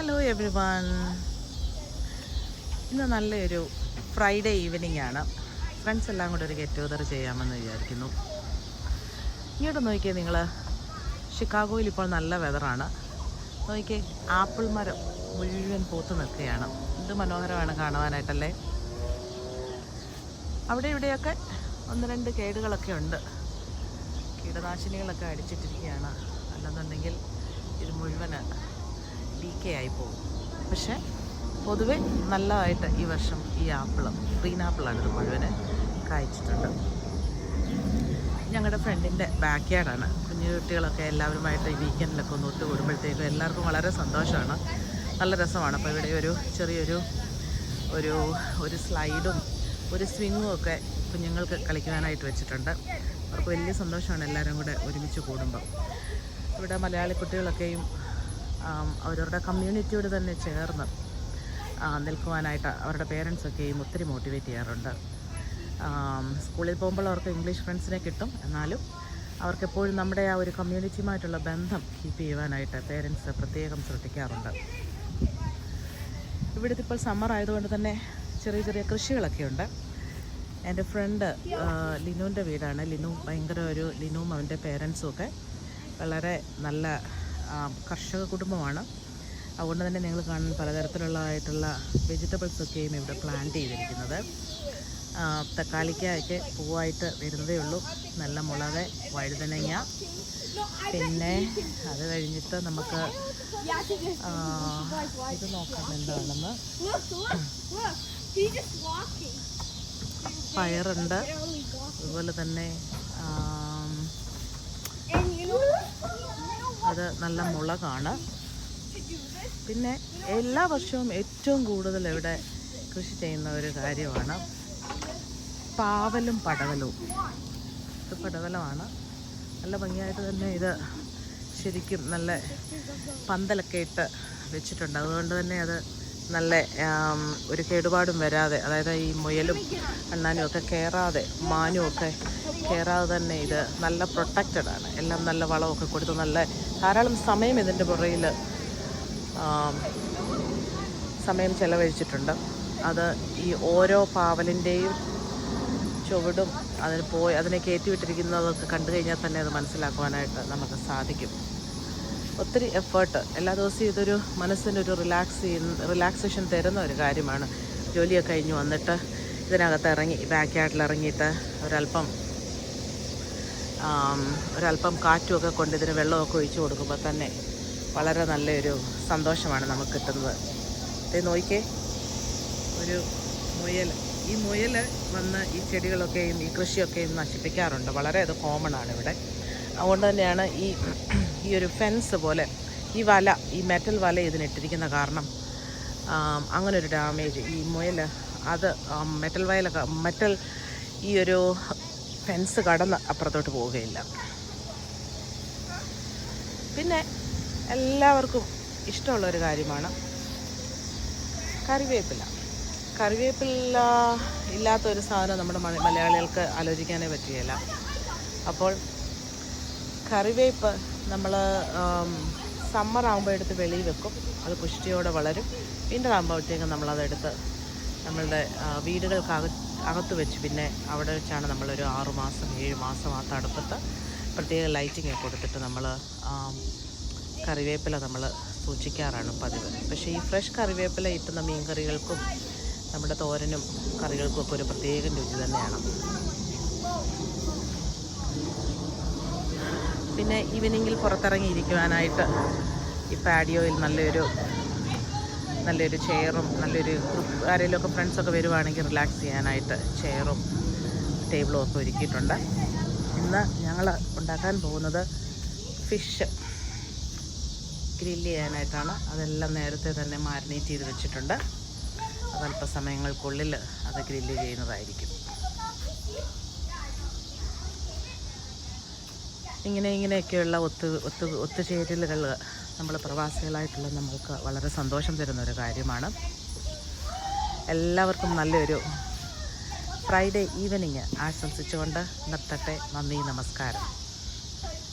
Hello every one ഇന്ന് നല്ലൊരു Friday evening ആണ്. ഫ്രണ്ട്സ് എല്ലാം കൂടെ ഒരു ഗെറ്റ് ടുഗദർ ചെയ്യാമെന്ന് വിചാരിക്കുന്നു. ഇങ്ങോട്ട് നോക്കിയേ നിങ്ങൾ ഷിക്കാഗോയിൽ ഇപ്പോൾ നല്ല വെതറാണ് നോക്കിയേ ആപ്പിൾ മരം മുഴുവൻ പൂത്ത് നിൽക്കുകയാണ്. എന്ത് മനോഹരമാണ് കാണുവാനായിട്ടല്ലേ? അവിടെ ഇവിടെയൊക്കെ ഒന്ന് രണ്ട് കേടുകളൊക്കെ ഉണ്ട്. കീടനാശിനികളൊക്കെ അടിച്ചിട്ടിരിക്കുകയാണ്. അല്ലെന്നുണ്ടെങ്കിൽ ഇത് മുഴുവൻ ഡീക്കേ ആയി പോകും. പക്ഷേ പൊതുവെ നല്ലതായിട്ട് ഈ വർഷം ഈ ആപ്പിൾ ഗ്രീൻ ആപ്പിളാണ് ഇത് മുഴുവൻ കായ്ച്ചിട്ടുണ്ട്. ഞങ്ങളുടെ ഫ്രണ്ടിന്റെ ബാക്ക് യാർഡാണ് കുഞ്ഞു കുട്ടികളൊക്കെ എല്ലാവരുമായിട്ട് ഈ വീക്കെൻഡിലൊക്കെ ഒന്ന് ഒത്തു കൂടുമ്പോഴത്തേക്കും എല്ലാവർക്കും വളരെ സന്തോഷമാണ്. നല്ല രസമാണ്. അപ്പോൾ ഇവിടെ ഒരു ചെറിയൊരു ഒരു ഒരു സ്ലൈഡും ഒരു സ്വിങ്ങും ഒക്കെ കുഞ്ഞുങ്ങൾക്ക് കളിക്കുവാനായിട്ട് വെച്ചിട്ടുണ്ട്. അവർക്ക് വലിയ സന്തോഷമാണ് എല്ലാവരും കൂടെ ഒരുമിച്ച് കൂടുമ്പോൾ ഇവിടെ മലയാളി കുട്ടികളൊക്കെയും അവരവരുടെ കമ്മ്യൂണിറ്റിയോട് തന്നെ ചേർന്ന് നിൽക്കുവാനായിട്ട് അവരുടെ പേരൻസൊക്കെയും ഒത്തിരി മോട്ടിവേറ്റ് ചെയ്യാറുണ്ട്. സ്കൂളിൽ പോകുമ്പോൾ അവർക്ക് ഇംഗ്ലീഷ് ഫ്രണ്ട്സിനെ കിട്ടും. എന്നാലും അവർക്കെപ്പോഴും നമ്മുടെ ആ ഒരു കമ്മ്യൂണിറ്റിയുമായിട്ടുള്ള ബന്ധം കീപ്പ് ചെയ്യുവാനായിട്ട് പേരൻസ് പ്രത്യേകം ശ്രദ്ധിക്കാറുണ്ട്. ഇവിടുത്തെ ഇപ്പോൾ സമ്മർ ആയതുകൊണ്ട് തന്നെ ചെറിയ ചെറിയ കൃഷികളൊക്കെ ഉണ്ട്. എന്റെ ഫ്രണ്ട് ലിനുവിന്റെ വീടാണ്. ലിനു ഭയങ്കര ഒരു ലിനുവും അവന്റെ പേരൻസും ഒക്കെ വളരെ നല്ല കർഷക കുടുംബമാണ് അതുകൊണ്ട് തന്നെ നിങ്ങൾ കാണുന്ന പലതരത്തിലുള്ളതായിട്ടുള്ള വെജിറ്റബിൾസൊക്കെയും ഇവിടെ പ്ലാന്റ് ചെയ്തിരിക്കുന്നത് തക്കാളിക്കൊക്കെ പൂവായിട്ട് വരുന്നതേ ഉള്ളൂ നല്ല മുളക് വഴുതനങ്ങ പിന്നെ അത് കഴിഞ്ഞിട്ട് നമുക്ക്? ഇത് നോക്കാം എന്താണെന്ന്. പയറുണ്ട് അതുപോലെ തന്നെ അത് നല്ല മുളകാണ്. പിന്നെ എല്ലാ വർഷവും ഏറ്റവും കൂടുതൽ ഇവിടെ കൃഷി ചെയ്യുന്ന ഒരു കാര്യമാണ് പാവലും പടവലവും. ഇത് പടവലമാണ്. നല്ല ഭംഗിയായിട്ട് തന്നെ ഇത് ശരിക്കും നല്ല പന്തലൊക്കെ ഇട്ട് വെച്ചിട്ടുണ്ട്. അതുകൊണ്ട് തന്നെ അത് നല്ല ഒരു കേടുപാടും വരാതെ അതായത് ഈ മുയലും അണ്ണാനും ഒക്കെ കയറാതെ മാനും ഒക്കെ കയറാതെ തന്നെ ഇത് നല്ല പ്രൊട്ടക്റ്റഡ് ആണ്. എല്ലാം നല്ല വളമൊക്കെ കൊടുത്ത് നല്ല ധാരാളം സമയം ഇതിന്റെ പുറയിൽ സമയം ചെലവഴിച്ചിട്ടുണ്ട്. അത് ഈ ഓരോ പാവലിന്റെയും ചുവടും അതിന് പോയി അതിനെ കയറ്റിവിട്ടിരിക്കുന്നതൊക്കെ കണ്ടു കഴിഞ്ഞാൽ തന്നെ അത് മനസ്സിലാക്കുവാനായിട്ട് നമുക്ക് സാധിക്കും. ഒത്തിരി എഫേർട്ട് എല്ലാ ദിവസവും ഇതൊരു മനസ്സിനൊരു റിലാക്സ് ചെയ്യുന്ന റിലാക്സേഷൻ തരുന്ന ഒരു കാര്യമാണ്. ജോലിയൊക്കെ കഴിഞ്ഞ് വന്നിട്ട് ഇതിനകത്ത് ഇറങ്ങി ബാക്ക് യാർഡിൽ ഇറങ്ങിയിട്ട് ഒരല്പം ഒരല്പം കാറ്റുമൊക്കെ കൊണ്ട് ഇതിന് വെള്ളമൊക്കെ ഒഴിച്ചു കൊടുക്കുമ്പോൾ തന്നെ വളരെ നല്ലൊരു സന്തോഷമാണ് നമുക്ക് കിട്ടുന്നത്. ഇത് നോക്കിക്കേ ഒരു മുയൽ ഈ മുയൽ വന്ന് ഈ ചെടികളൊക്കെയും ഈ കൃഷിയൊക്കെയും നശിപ്പിക്കാറുണ്ട്. വളരെ അത് കോമൺ ആണ് ഇവിടെ. അതുകൊണ്ട് തന്നെയാണ് ഈ ഈ ഒരു ഫെൻസ് പോലെ ഈ വല ഈ മെറ്റൽ വല ഇതിനിട്ടിരിക്കുന്ന കാരണം. അങ്ങനെ ഒരു ഡാമേജ് ഈ മുയൽ അത് മെറ്റൽ വയൽ മെറ്റൽ ഈ ഒരു ഫെൻസ് കടന്ന് അപ്പുറത്തോട്ട് പോവുകയില്ല. പിന്നെ എല്ലാവർക്കും ഇഷ്ടമുള്ള ഒരു കാര്യമാണ് കറിവേപ്പില. കറിവേപ്പില ഇല്ലാത്ത ഒരു സാധനം നമ്മുടെ മലയാളികൾക്ക് ആലോചിക്കാനേ പറ്റുകയില്ല. അപ്പോൾ കറിവേപ്പ് നമ്മൾ സമ്മർ ആകുമ്പോൾ എടുത്ത് വെളിയിൽ വെക്കും. അത് പുഷ്ടിയോടെ വളരും. വിന്റർ ആകുമ്പോഴത്തേക്കും നമ്മളതെടുത്ത് നമ്മളുടെ വീടുകൾക്ക് അകത്ത് വെച്ച് പിന്നെ അവിടെ വെച്ചാണ് നമ്മളൊരു ആറുമാസം ഏഴ് മാസം ആ തണുപ്പത്ത് പ്രത്യേക ലൈറ്റിംഗ് ഒക്കെ കൊടുത്തിട്ട് നമ്മൾ കറിവേപ്പില നമ്മൾ സൂക്ഷിക്കാറാണ് പതിവ്. പക്ഷേ ഈ ഫ്രഷ് കറിവേപ്പില ഇട്ടുന്ന മീൻ കറികൾക്കും നമ്മുടെ തോരനും കറികൾക്കും ഒക്കെ ഒരു പ്രത്യേക രുചി തന്നെയാണ്. പിന്നെ ഈവനിങ്ങിൽ പുറത്തിറങ്ങി ഇരിക്കുവാനായിട്ട് ഈ പാഡിയോയിൽ നല്ലൊരു നല്ലൊരു ചെയറും നല്ലൊരു ഗ്രൂപ്പ് ആരെങ്കിലുമൊക്കെ ഫ്രണ്ട്സൊക്കെ വരുവാണെങ്കിൽ റിലാക്സ് ചെയ്യാനായിട്ട് ചെയറും ടേബിളും ഒക്കെ ഒരുക്കിയിട്ടുണ്ട്. ഇന്ന് ഞങ്ങൾ ഉണ്ടാക്കാൻ പോകുന്നത് ഫിഷ് ഗ്രില്ല് ചെയ്യാനായിട്ടാണ്. അതെല്ലാം നേരത്തെ തന്നെ മാരിനേറ്റ് ചെയ്ത് വെച്ചിട്ടുണ്ട്. അത് അല്പസമയങ്ങൾക്കുള്ളിൽ അത് ഗ്രില്ല് ചെയ്യുന്നതായിരിക്കും. ഇങ്ങനെ ഇങ്ങനെയൊക്കെയുള്ള ഒത്തു ഒത്തു ഒത്തുചേരലുകൾ നമ്മൾ പ്രവാസികളായിട്ടുള്ള നമുക്ക് വളരെ സന്തോഷം തരുന്ന ഒരു കാര്യമാണ്. എല്ലാവർക്കും നല്ലൊരു ഫ്രൈഡേ ഈവനിങ് ആശംസിച്ചുകൊണ്ട് നിർത്തട്ടെ. നന്ദി നമസ്കാരം.